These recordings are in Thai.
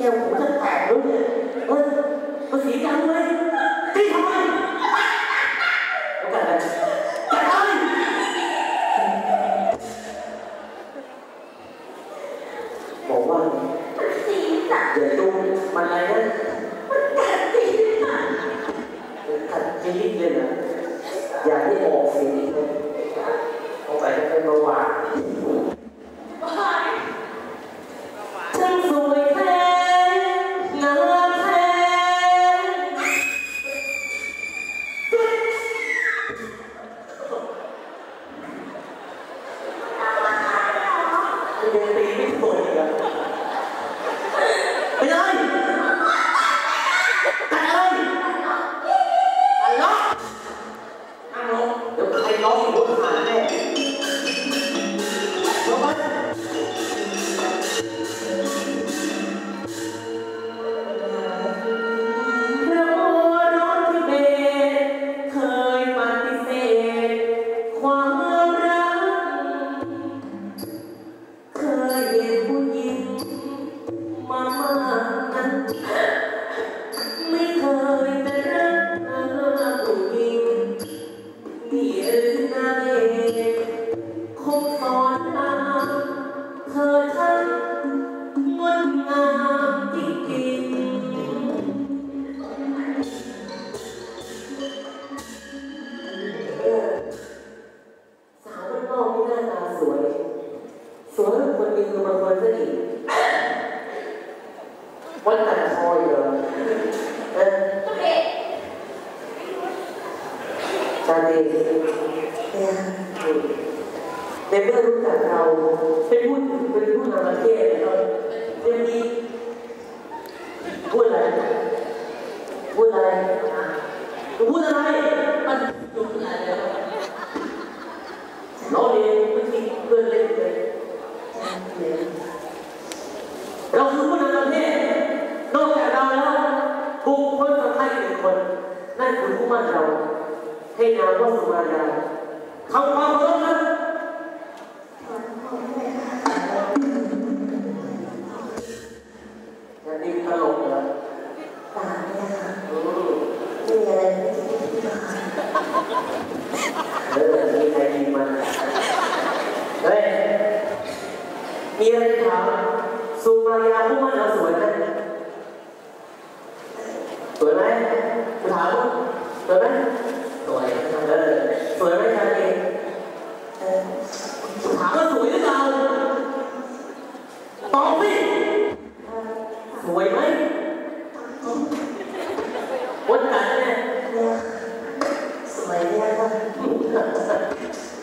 แก้วหูจะแตกแชาดีเนี่ยในเมื่อรู้จักเราเป็นผู้เป็นผู้นำประเทศเราจะมีพูดอะไรพูดอะไรพูดอะไรมันพูดอะไรแล้วล้อเลียนไม่ทิ้งเพื่อนเล่นเลยเราคือผู้นำประเทศนอกจากเราแล้วบุคคลสำคัญอีกหนึ่งคน นั่นคือผู้มั่นเรา ให้นามว่าสุมายาทำความเคารพนะจะดิ้นตลกเหรอตาเนี่ยค่ะอืมไม่มีอะไรไม่จะพูดมาเออมีใครดีมันเฮ้ยมีอะไรถามสุมายาผู้มั่นเราสวยไหมสวยไหมถามสวยไหม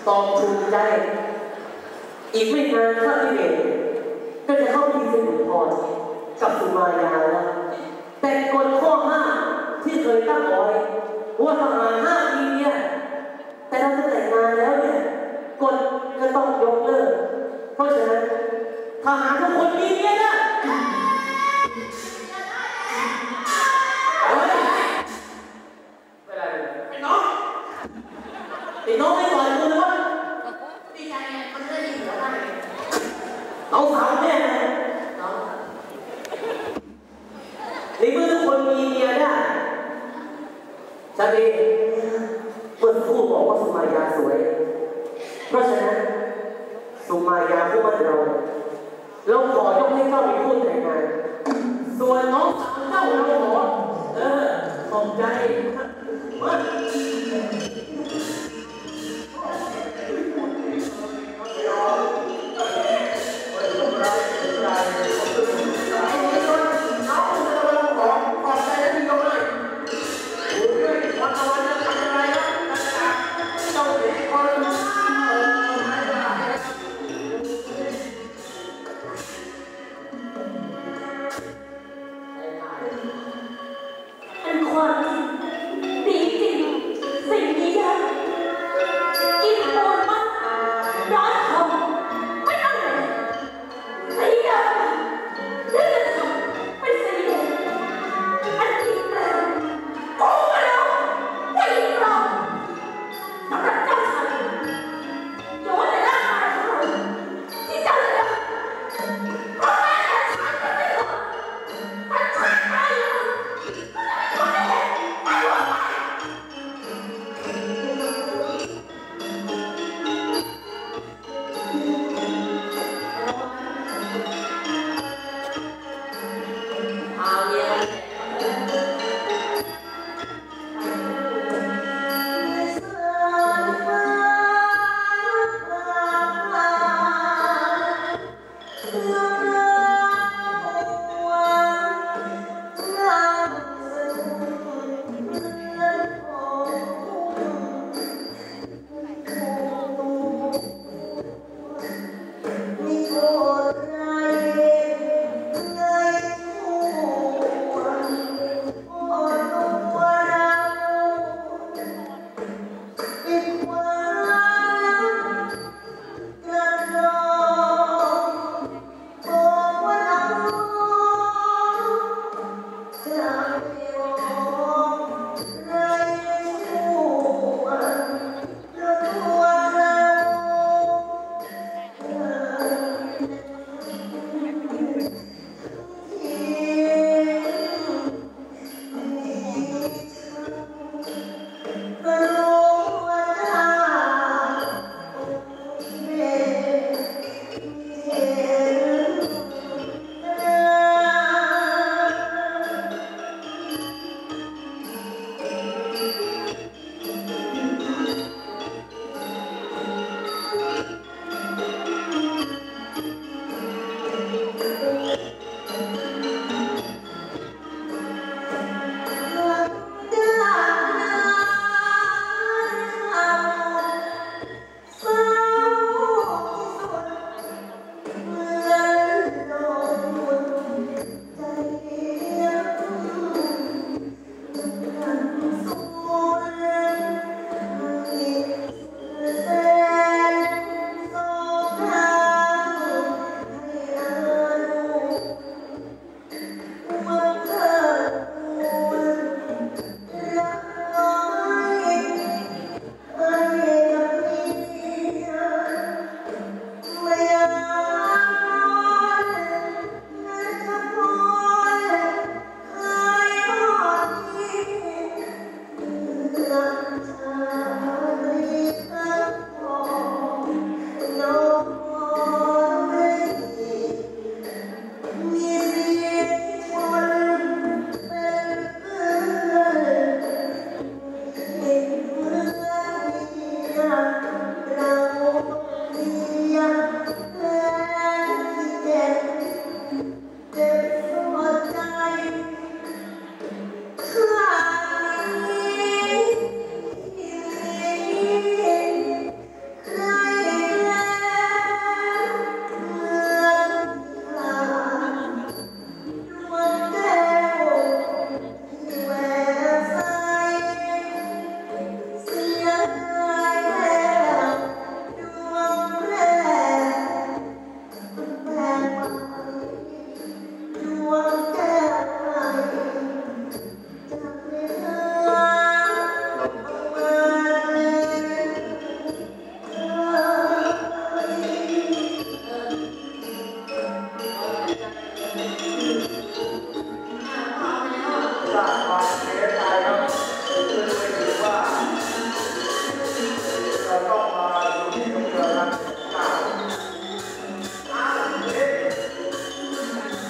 ตอบถูกใจอีกไม่นานข้าพิเดชก็จะเข้าพิธีสุนพรกับสุมายาแล้วแต่กฎข้อห้าที่เคยตั้งไว้ว่าทหารห้าปีเนี่ยแต่เราจะแต่งงานแล้ว น้องสาวแม่นะน้องในเมื่อทุกคนมีเมียได้ชาดีเมื่อพูดบอกว่าสุมายาสวย เพราะฉะนั้นสุมายาผู้มั่นเราเราขอยกให้เจ้าเป็นผู้แต่งงานส่วนน้องสาวเจ้าเราขอเออขอบใจมา